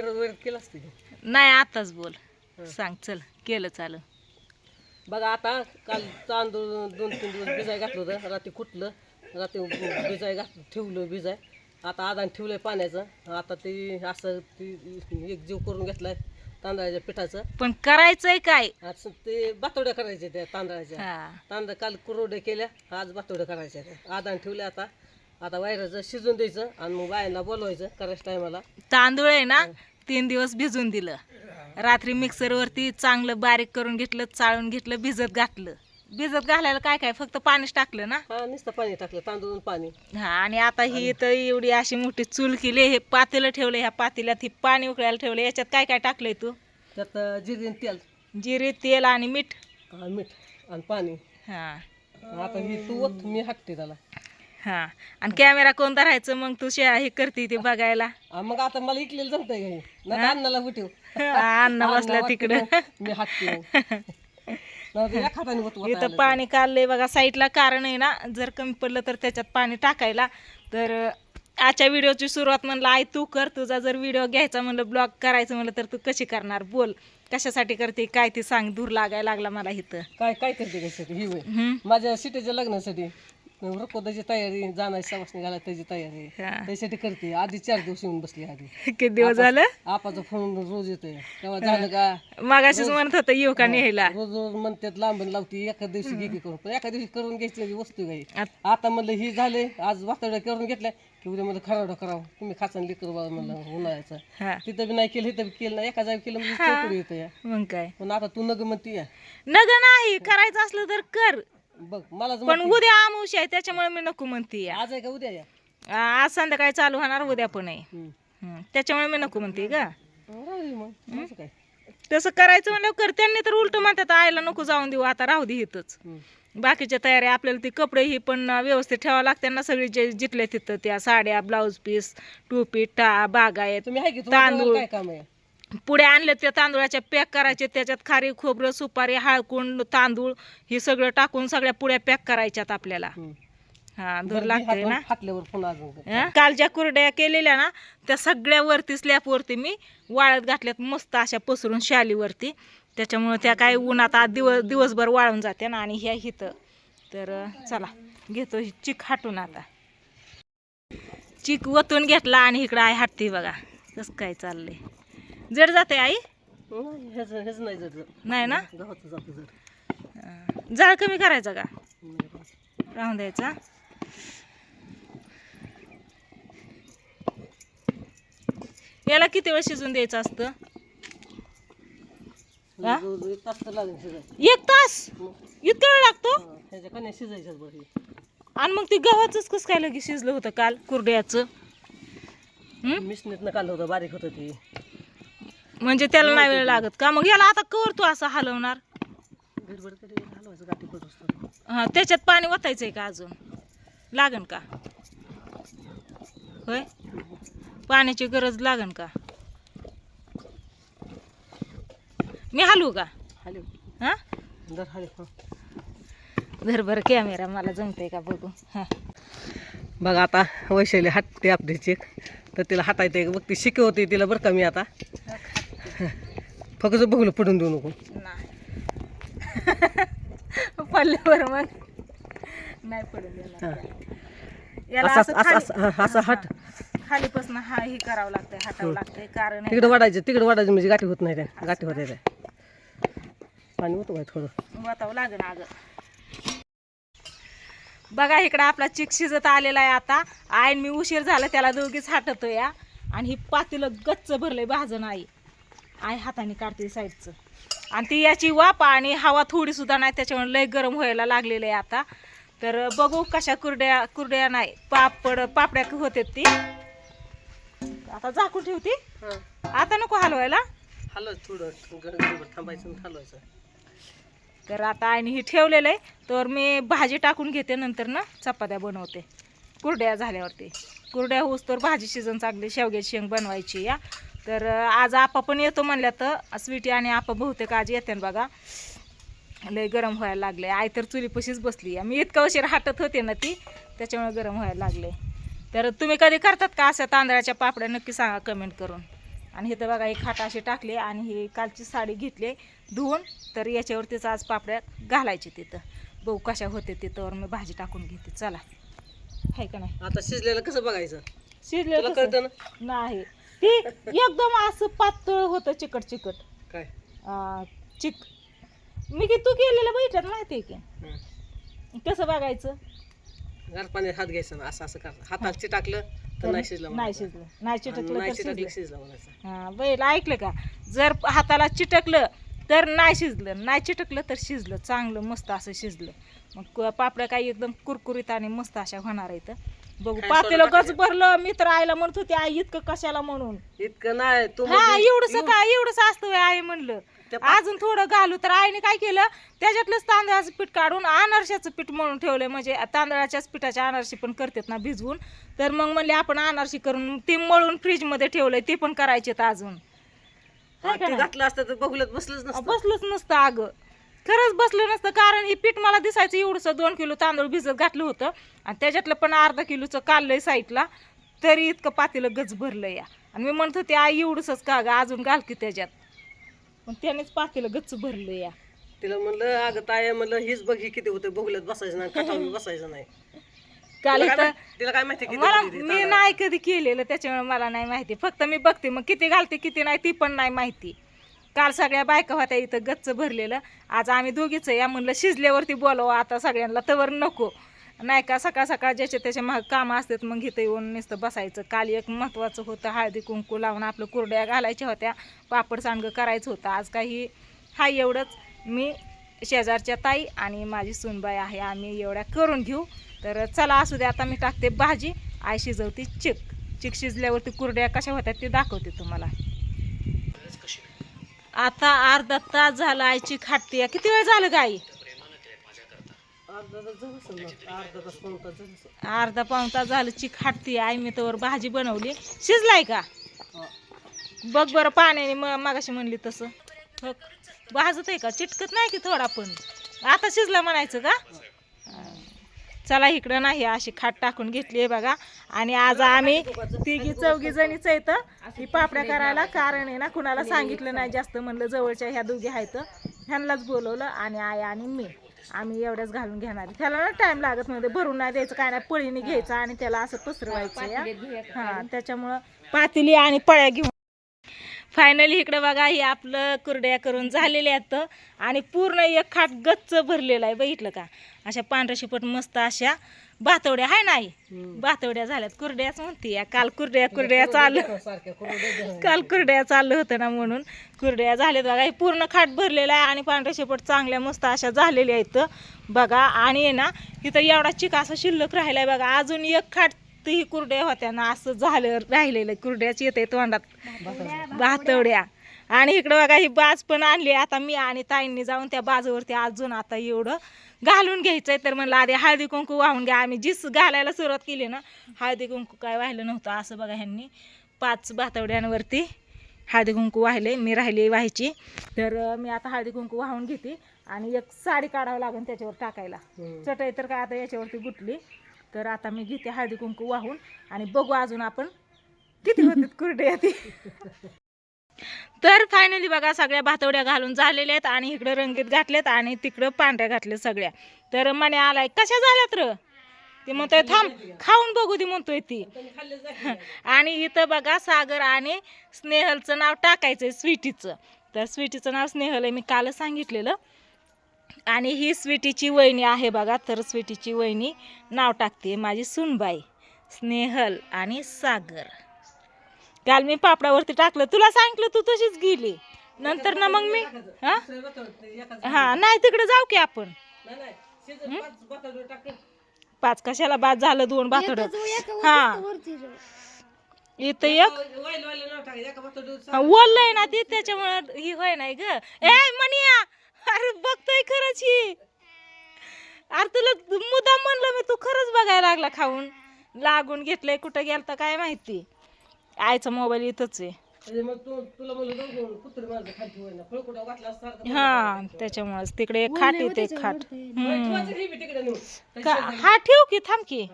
वगैरे केलं असते नाही आताच बोल. सांग चल. केलं चालं बघा आता काल तांदूळ दोन तीन दिवस भिजाय घातलं होतं. रात्री कुठलं रात्री भिजाय घातलं ठेवलं भिजाय. आता आदान ठेवलंय पाण्याचं. आता ते असं ती एक जीव करून घेतलाय तांदळाच्या पिठाचं. पण करायचंय काय? असं ते बातोड्या करायच्या त्या तांदळाच्या. हा. तांदळ काल कुरोड्या केल्या आज बातोड्या करायच्या आदान ठेवल्या आता. आता वायराचं शिजून द्यायचं आणि मग बायांना बोलवायचं करायच्या टायमाला. तांदूळ आहे ना तीन दिवस भिजून दिलं. रात्री मिक्सरवरती चांगलं बारीक करून घेतलं चाळून घेतलं भिजत घातलं. भिजत घालायला काय काय? फक्त पाणीच टाकलं ना? हा नुसतं पाणी टाकलं तांदूळ पाणी. हा आणि आता ही तर एवढी अशी मोठी चूल केली हे पातेलं ठेवलं ह्या पातेल्यात ही पाणी उकळायला ठेवलं. याच्यात काय काय टाकलंय तू? त्यात जिरे आणि तेल. जिरे तेल आणि मीठ. मीठ आणि पाणी. हा. आता ही तू ओत मी हाकते त्याला. हा. आणि कॅमेरा कोण धरायचं मग तू शे हे करते ते बघायला. आ, मग आता मला इकलेलं जमतंय का हे? नाही अन्नाला उठव. अण्णा बसला तिकडं. मी इथं पाणी काढलंय बघा साईडला कारण आहे ना जर कमी पडलं तर त्याच्यात पाणी टाकायला. तर अं, आजच्या व्हिडिओची सुरुवात म्हणलं आई तू कर तुझा जर व्हिडिओ घ्यायचा म्हणलं ब्लॉग करायचं म्हणलं तर तू कशी करणार? बोल. कशासाठी करते? काय ते सांग दूर लागायला लागला मला इथं. काय काय करते कशासाठी? ही होय. हम्म. माझ्या सिटीच्या लग्नासाठी. रकोदाची तयारी जाण्याची सवासणी घालायची त्याची तयारी. हा. त्यासाठी करते. आधी चार दिवस येऊन बसली आधी. किती दिवस झालं? आपाचा फोन रोज येतोय. तेव्हा झालं का? मगाशीच म्हणत होतं येऊ का न्यायला? रोज रोज म्हणतात लांबून लावती एका दिवशी घे करून. पण एका दिवशी करून घ्यायची वस्तू काही. आत- आता म्हणलं ही झाले आज वातावरण करून घेतल्या. की उद्या म्हणलं खरावडं करावं. तुम्ही खाचान लेकर बाबा म्हणलं उन्हाळ्याचं. हा. तिथं बी नाही केलं इथं बी केलं नाही. एका जागी केलं म्हणजे चौकडी येतं. या मग काय? पण आता तू नग म्हणती या नग नाही करायचं असलं तर कर. बघ मलाच पण उद्या आमुष आहे त्याच्यामुळे मी नको म्हणते. आज आहे का उद्या या? आ- आज संध्याकाळी चालू होणार उद्या पण आहे. हम्म. त्याच्यामुळे मी नको म्हणते का राहू दे मग असं काय? तसं करायचं म्हणल्यावर कर. त्यांनी तर उलट म्हणतात आईला नको जाऊन देऊ आता राहू दे इथंच. हम्म. बाकीच्या तयारी आपल्याला ती कपडे ही पण व्यवस्थित ठेवावं लागते ना सगळी जे जिथल्या तिथं त्या साड्या ब्लाऊज पीस टोपी टा बागायत तुम्ही आहे की तुम्हाला तांदूळ. काय काम आहे? पुढे आणले त्या तांदूळाच्या पॅक करायचे त्याच्यात खारी खोबरं सुपारी हळकुंड तांदूळ हे सगळं टाकून सगळ्या पुड्या पॅक करायच्यात आपल्याला. हा लागतंय हात- ना हातल्यावर पुन्हा अजून कर. हं? काल ज्या कुरड्या केलेल्या ना त्या सगळ्या वरती स्लॅपवरती मी वाळत घातल्यात मस्त अशा पसरून शालीवरती त्याच्यामुळे त्या काय उन्हात आज दिवस दिवसभर वाळून जाते ना आणि ह्या हिथं तर अं, चला घेतो ही चिक हाटून आता चिक वतून घेतला आणि इकडं आई हाटते बघा कसं काय चाललंय जड जाते आई? नाही, ह्याच ह्याच नाही जर नाही ना? गव्हाचं जातं जर अं, जाळ कमी करायचा का? नाही. राहून द्यायचा. याला किती वेळ शिजून द्यायचं असतं? हा? एक तास तर लागेल शिजायला. एक तास? मग, इतका वेळ लागतो? हा, ह्याच्या कन्या शिजायच्याच बरं हे. आणि मग ते गव्हाचंच कसं काय लगेच शिजलं होतं काल? कुरड्याचं? हं? मिशनीतनं काढलं होतं बारीक होतं ते. म्हणजे त्याला नाही वेळ लागत का? मग याला आता कवर तू असं हलवणार. हा त्याच्यात पाणी ओतायचंय का अजून? लागन का? होय? पाण्याची गरज लागन का? मी हलवू का? हा? दर हॅलो हा. कॅमेरा मला जमतंय का बघू? हा. बघा आता वैशाली हाटते आपली चेक तर तिला हातायते बघ ती शिकवते तिला बरं का मी आता. फक्त बघलं पडून देऊ नको. नाही. पडल्यावर मग नाही पडून देणार. याला असं असं असं खाली- असं हा, असं हाट. खालीपासून हा हे करावं लागतंय हातावं लागतंय कारण आहे तिकडे वाढायचं तिकडे वाढायचं म्हणजे गाठी होत नाही त्या गाठी होत त्या. पाणी होतं बाई थोडं. वतावं लागेल अगं. बघा इकडं आपला चिक शिजत आलेला आहे आता. आईन मी उशीर झाला त्याला दोघीच हाटतो या आणि ही पातीलं गच्च भरलंय भाजन आई. आई हाताने काढते साईडचं. आणि ती याची वाप आणि हवा थोडी सुद्धा नाही त्याच्यामुळे लय गरम व्हायला लागलेलं आहे आता. तर बघू कशा कुरड्या कुरड्या नाही पापड पापड्या होते ती. आता झाकून ठेवती. आता नको हलवायला. हलवायचं थोडं गडबड थांबायचं आणि हलवायचं. तर आता आईने हे ठेवलेलं आहे. तर मी भाजी टाकून घेते नंतर ना चपात्या बनवते. कुरड्या झाल्यावरती. कुरड्या होऊस तर भाजी शिजन चांगली शेवग्याची शेंग बनवायची या. तर आज आपा पण येतो म्हणल्या तर स्वीटी आणि आपा बहुतेक आज येते ना बघा. लय गरम व्हायला लागले आई तर चुलीपाशीच बसली आहे. मी इतका उशीर हाटत होते ना ती त्याच्यामुळे गरम व्हायला लागले तर तुम्ही कधी करतात का अशा तांदळाच्या पापड्या? नक्की सांगा कमेंट करून. आणि इथं बघा ही खाट अशी टाकली आणि ही कालची साडी घेतली धुवून तर याच्यावरतीच आज पापड्या घालायचे तिथं. बघू कशा होते तिथं मी भाजी टाकून घेते. चला. आहे का नाही? आता शिजलेलं कसं बघायचं? शिजले तुला कळतं ना? नाही. ती एकदम असं पातळ होतं चिकट चिकट. काय? चिक. मी की तू केलेलं बघितलं माहिती आहे की? हं. कसं बघायचं? गार पाण्यात हात घ्यायचा ना असं असं करायचं हातात चिटाकलं तर नाही शिजलं नाही म्हणायचं. शिजलं. नाही आणि चिटकलं नाही तर चिटाकलं शिजलं. की शिजलं म्हणायचं. हा बैल ऐकलं का? जर हाताला चिटकलं तर नाही शिजलं. नाही चिटकलं तर शिजलं. चांगलं मस्त असं शिजलं. मग क- पापड्या काही एकदम कुरकुरीत आणि मस्त अशा होणार आहेत. बघू. काय पातेलं गच भरलं मी तर आईला म्हणत होती आई इतकं कशाला म्हणून? इतकं नाही तू हा म्हणजे एवढंच एवढं- काय एवढंच असतं आई म्हणलं. त्या पा- अजून थोडं घालू तर आईने काय केलं त्याच्यातलंच तांदळाचं पीठ काढून अनारशाचं पीठ म्हणून ठेवलंय म्हणजे तांदळाच्याच पिठाच्या अनारशी पण करतात ना भिजवून. तर मग म्हणले आपण अनारशी करून ते मळून फ्रीजमध्ये ठेवलंय ते पण करायचे अजून. ते घातलं असतं तर बसलंच नसतं. बसलंच नसतं अगं. खरंच बसलं नसतं कारण हे पीठ मला दिसायचं एवढंसं दोन किलो तांदूळ भिजत घातलं होतं. आणि त्याच्यातलं पण अर्धा किलोचं काढलंय साईडला तरी इतकं पातेलं गच भरलं या. आणि मी म्हणत होते आई एवढंच का ग? अजून घाल की त्याच्यात. पण त्यानेच पातेलं गच्च भरलं या. तिला म्हणलं अगं ताय म्हणलं हीच बघ ही किती होते बघुल्यात बसायचं नाही बसायचं नाही. काल तिला काय इथं माहिती- तिला काय माहिती किती मला होती ती मी? नाही कधी केलेलं त्याच्यामुळे मला नाही माहिती. फक्त मी बघते मग किती घालते किती नाही ती पण नाही माहिती. काल सगळ्या बायका होत्या इथं गच्च भरलेलं. आज आम्ही दोघीच या म्हणलं शिजल्यावरती बोलावं. आता सगळ्यांना तवर नको. नाही का? सकाळ सकाळ ज्याचे त्याचे मग कामं असतात मग इथं येऊन नुसतं बसायचं. काल एक महत्त्वाचं होतं. हळदी कुंकू लावून आपलं कुरड्या घालायच्या होत्या. पापड सांडगं करायचं होतं. आज काही हा एवढंच. मी शेजारच्या ताई आणि माझी सुनबाई आहे. आम्ही एवढ्या करून घेऊ. तर चला असू दे आता मी टाकते भाजी. आई शिजवते चिक. चिक शिजल्यावरती कुरड्या कशा होत्या ते दाखवते तुम्हाला. आता अर्धा तास झाला आईची खाटती किती वेळ झालं गाई? अर्धा तास पाऊण तास झालं ची खाटती आई मी तर भाजी बनवली. शिजलाय का? बघ बरं पाण्याने म मागाशी म्हणली तसं. भाजत आहे का? चिटकत नाही की थोडा पण? आता शिजला म्हणायचं का? चला इकडं नाही अशी खाट टाकून घेतली आहे बघा. आणि आज आम्ही तिघी चौघी जणीच आहेत ही पापड्या करायला कारण आहे ना कुणाला सांगितलं नाही जास्त म्हणलं जवळच्या ह्या दोघी आहेत. ह्यांनाच बोलवलं आणि आई आणि मी. आम्ही एवढ्याच घालून घेणार त्याला ना टाइम लागत नव्हते म्हणजे भरून नाही द्यायचं काय नाही पळीने घ्यायचं आणि त्याला असं पसरवायचं हा त्याच्यामुळं पातेली आणि पळ्या घेऊन फायनली इकडे बघा हे आपलं कुरड्या करून झालेल्या आहेत. आणि पूर्ण एक खाट गच्च भरलेला आहे. बघितलं का? अशा पांढऱ्या शिपट मस्त अशा भातवड्या. आहे नाही हम्म. भातवड्या झाल्यात. कुरड्याच म्हणते या. काल कुरड्या कुरड्या चाललं सारख्या कुरड्या द्या. काल कुरड्या चाललं होतं ना म्हणून. कुरड्या झाल्यात बघा. हे पूर्ण खाट भरलेला आहे आणि पांढऱ्या शेपट चांगल्या मस्त अशा झालेल्या आहेत. बघा. आणि आहे ना इथं एवढा चिक असा शिल्लक राहिलाय बघा. अजून एक खाट ही कुरड्या होत्या ना असं झालं राहिलेलं. कुरड्याच येते तोंडात. भातवड्या. आणि इकडं बघा ही बाज पण आणली. आता मी आणि ताईंनी जाऊन त्या बाजूवरती अजून आता एवढं घालून घ्यायचंय. तर म्हणलं आधी हळदी कुंकू वाहून घ्या. आम्ही जिस घालायला सुरुवात केली ना हळदी कुंकू काय वाहिलं नव्हतं. असं बघा ह्यांनी पाच भातवड्यांवरती हळदी कुंकू वाहिले. मी राहिली व्हायची. तर मी आता हळदी कुंकू वाहून घेते. आणि एक साडी काढावं लागेल त्याच्यावर टाकायला. चटई तर काय आता याच्यावरती गुटली तर आता मी घेते हळदी कुंकू वाहून आणि बघू अजून आपण किती होतात कुरडे ती. तर फायनली बघा सगळ्या भातवड्या घालून झालेल्या आहेत आणि इकडं रंगीत घातलेत आणि तिकडं पांढऱ्या घातल्या सगळ्या. तर म्हणे आलाय. कशा झाल्यात र? ती म्हणतोय थांब खाऊन बघू ती म्हणतोय ती. आणि इथं बघा सागर आणि स्नेहलचं नाव टाकायचंय स्वीटीचं. तर स्वीटीचं नाव स्नेहल आहे मी कालच सांगितलेलं. आणि ही स्वीटीची वहिनी आहे बघा तर स्वीटीची वहिनी नाव टाकते माझी सुनबाई स्नेहल आणि सागर काल मी पापडावरती टाकलं तुला सांगितलं तू तशीच गेली नंतर ना मग मी हा हा नाही तिकडे जाऊ की आपण नाही, नाही. शिजत पाच कशाला बाद झालं दोन बाथड हा इथं एक हा, वल्लय ना ती त्याच्यामुळं ही होय नाही ग ए मनिया अरे बघतोय खरंच ही. अरे तुला मुद्दाम म्हणलं मी तू खरंच बघायला लागला खाऊन. लागून घेतलंय कुठं गेलता काय माहिती? आईचा मोबाईल इथंच आहे. म्हणजे हा त्याच्यामुळेच. तिकडे एक खाट येते एक खाट. हे. का- हा ठेव की थांब की.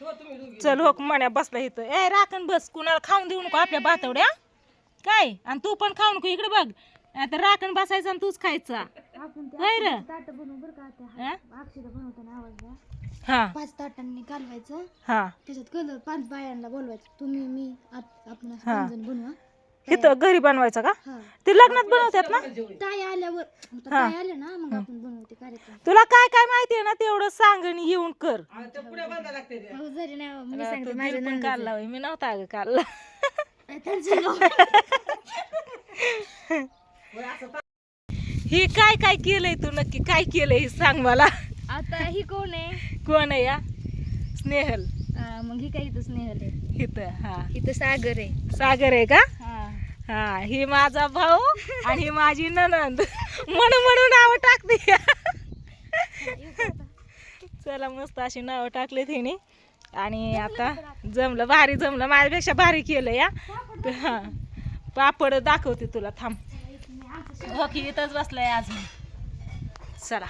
ठेवा तुम्ही दोघी. चल हो मण्या बसला इथं. ए राखण बस. कुणाला खाऊन देऊ नको आपल्या बातवड्या काय? आणि तू पण खाऊ नको इकडे बघ. आता राखण बसायचं आणि तूच खायचा. आपण ते होय र. ताट बनवू बरं का आता. हा? अक्षता बनवताना आवाज द्या. हा. पाच ताटांनी घालवायचं. हा. त्याच्यात कलर पाच बायांना बोलवायचं. तुम्ही मी आप- आपण असं हा. जण बनवा इथं घरी बनवायचं का? हा. ते लग्नात बनवतात ना? ताई आल्यावर आता हा. ताई आले ना मग आपण बनवते कार्यक्रम. तुला काय काय माहिती आहे ना तेवढं सांग आणि येऊन कर. आणि ते पुढे बांधायला लागते ते. हो जरी नाही मी तू सांगते दीड माझ्या पण नंदेचं. काढला होय. मी नव्हता अगं काढला. त्यांचं नाव. ही काय काय केलंय तू नक्की? काय केलंय हे सांग मला? आता ही कोण आहे? कोण आहे या? स्नेहल. हा, मग ही काही इथं स्नेहल आहे? इथं हा. इथं सागर आहे. सागर आहे का? हा. हा ही माझा भाऊ आणि ही माझी ननंद म्हणून म्हणून नावं टाकते. चला मस्त अशी नावं टाकली तिने आणि आता जमलं भारी जमलं. माझ्यापेक्षा भारी केलं या हा पापड दाखवते तुला थांब. हो की इथंच बसलाय अजून चला.